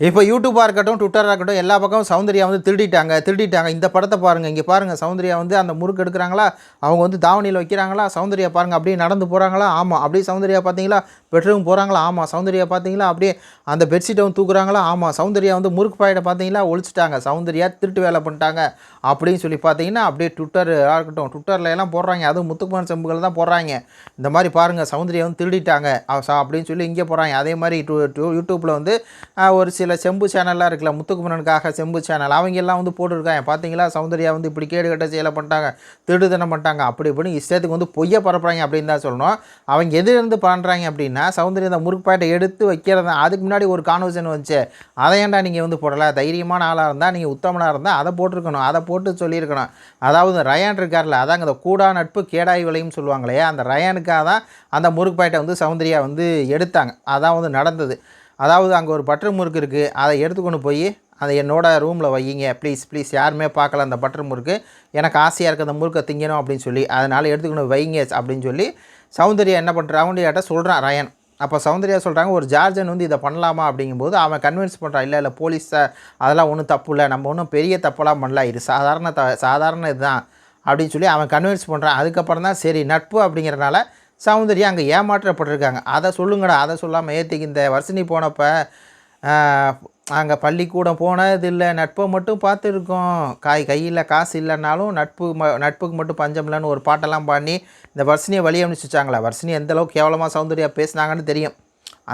இப்போ யூடியூப்பாக இருக்கட்டும் ட்விட்டராக இருக்கட்டும் எல்லா பக்கமும் சௌந்தர்யா வந்து திருடிட்டாங்க திருடிட்டாங்க இந்த படத்தை பாருங்கள் இங்கே பாருங்கள் சௌந்தர்யா வந்து அந்த முறுக்கு எடுக்கிறாங்களா அவங்க வந்து தாவணியில் வைக்கிறாங்களா சௌந்தர்யா பாருங்கள் அப்படியே நடந்து போகிறாங்களா ஆமாம் அப்படியே சௌந்தர்யா பார்த்தீங்களா பெட்ரூம் போகிறாங்களா ஆமாம் சௌந்தர்யா பார்த்தீங்களா அப்படியே அந்த பெட்ஷீட்டை வந்து தூக்குறாங்களா ஆமாம் சௌந்தர்யா வந்து முறுக்கு பாயிட பார்த்தீங்களா ஒழிச்சிட்டாங்க சௌந்தர்யா திருட்டு வேலை பண்ணிட்டாங்க அப்படின்னு சொல்லி பார்த்தீங்கன்னா அப்படியே ட்விட்டர் இருக்கட்டும் ட்விட்டரில் எல்லாம் போடுறாங்க அதுவும் முத்துக்குமார் செம்புகள் தான் போடுறாங்க இந்த மாதிரி பாருங்கள் சௌந்தர்யா வந்து திருடிட்டாங்க சா- அப்படின்னு சொல்லி இங்கே போகிறாங்க அதே மாதிரி யூடியூப்பில் வந்து ஒரு சில செம்பு சேனல்லாம் இருக்குல்ல முத்துக்குமரனுக்காக செம்பு சேனல். அவங்க எல்லாம் வந்து போட்டிருக்காங்க. பார்த்தீங்களா சௌந்தர்யா வந்து இப்படி கேடு கட்ட செயலை பண்ணிட்டாங்க திருடுதனம் பண்ணிட்டாங்க அப்படி இப்படின்னு இஷ்டத்துக்கு வந்து பொய்யை பரப்புறாங்க அப்படின்னு தான் சொல்லணும். அவங்க எதிலிருந்து பண்ணுறாங்க அப்படின்னா சௌந்தர்யா இந்த முறுக்கு பாட்டை எடுத்து வைக்கிறதா அதுக்கு முன்னாடி ஒரு கான்வர்சேஷன் வந்துச்சு. அதை ஏன்டா நீங்கள் வந்து போடலை? தைரியமான ஆளாக இருந்தால் நீங்கள் உத்தமனாக இருந்தால் அதை போட்டிருக்கணும் அதை போட்டு சொல்லியிருக்கணும். அதாவது ரயான் இருக்கார்ல அதாங்க அந்த கூடா நட்பு கேடாய் விளையும் சொல்லுவாங்களே அந்த ரயானுக்காக தான் அந்த முறுக்கு பாயிட்டை வந்து சௌந்தர்யா வந்து எடுத்தாங்க. அதான் வந்து நடந்தது. அதாவது அங்கே ஒரு பட்டர் முறுக்கு இருக்குது அதை எடுத்துக்கொண்டு போய் அதை என்னோடய ரூமில் வையுங்க. ப்ளீஸ் ப்ளீஸ் யாருமே பார்க்கல அந்த பட்டர் முறுக்கு. எனக்கு ஆசையாக இருக்குது அந்த முறுக்கை திங்கணும் அப்படின்னு சொல்லி அதனால் எடுத்துக்கொண்டு வைங்க அப்படின்னு சொல்லி சௌந்தர்யா என்ன பண்ணுற சொல்கிறான் ரயன். அப்போ சௌந்தர்யா சொல்கிறாங்க ஒரு ஜார்ஜன் வந்து இதை பண்ணலாமா? அப்படிங்கும்போது அவன் கன்வின்ஸ் பண்ணுறான் இல்லை இல்லை போலீஸை அதெல்லாம் ஒன்றும் தப்பு இல்லை. நம்ம ஒன்றும் பெரிய தப்பெல்லாம் பண்ணல. இது சாதாரண த சாதாரண இதுதான். அப்படின்னு சொல்லி அவன் கன்வின்ஸ் பண்ணுறான் அதுக்கப்புறம் தான் சரி நட்பு அப்படிங்கிறனால சௌந்தர்யா அங்கே ஏமாற்றப்பட்டிருக்காங்க. அதை சொல்லுங்கடா அதை சொல்லாமல் ஏற்றிக்கு இந்த வர்ஷினி போனப்போ அங்கே பள்ளிக்கூடம் போனது இல்லை நட்பை மட்டும் பார்த்துருக்கோம். காய் கையில் காசு இல்லைனாலும் நட்பு ம நட்புக்கு மட்டும் பஞ்சம் இல்லைன்னு ஒரு பாட்டெல்லாம் பாடி இந்த வர்ஷினியை வழி அனுப்பிச்சிச்சாங்களா வர்ஷினி எந்தளவுக்கு கேவலமாக சௌந்தர்யா பேசுனாங்கன்னு தெரியும்.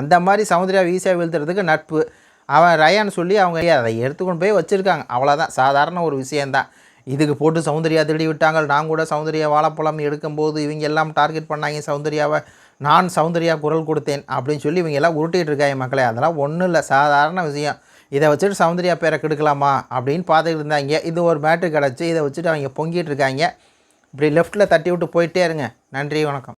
அந்த மாதிரி சௌந்தர்யா வீசியாக வீழ்த்துறதுக்கு நட்பு. அவன் ரயான்னு சொல்லி அவங்க அதை எடுத்துக்கொண்டு போய் வச்சுருக்காங்க. அவ்வளோதான் சாதாரண ஒரு விஷயந்தான் இதுக்கு போட்டு சௌந்தர்யா திருடி விட்டாங்க நான் கூட சௌந்தர்யா வாழைப்பழம் எடுக்கும்போது இவங்க எல்லாம் டார்கெட் பண்ணாங்க சௌந்தர்யாவை. நான் சௌந்தர்யா குரல் கொடுத்தேன் அப்படின்னு சொல்லி இவங்க எல்லாம் உருட்டிகிட்டு இருக்காங்க மக்களே. அதெல்லாம் ஒன்றும் இல்லை சாதாரண விஷயம். இதை வச்சுட்டு சௌந்தர்யா பேரை கெடுக்கலாமா அப்படின்னு பார்த்துக்கிட்டு இருந்தாங்க. இது ஒரு மேட்ரு கிடச்சி இதை வச்சுட்டு அவங்க பொங்கிட்டு இருக்காங்க. இப்படி லெஃப்ட்டில் தட்டி விட்டு போயிட்டே இருங்க. நன்றி வணக்கம்.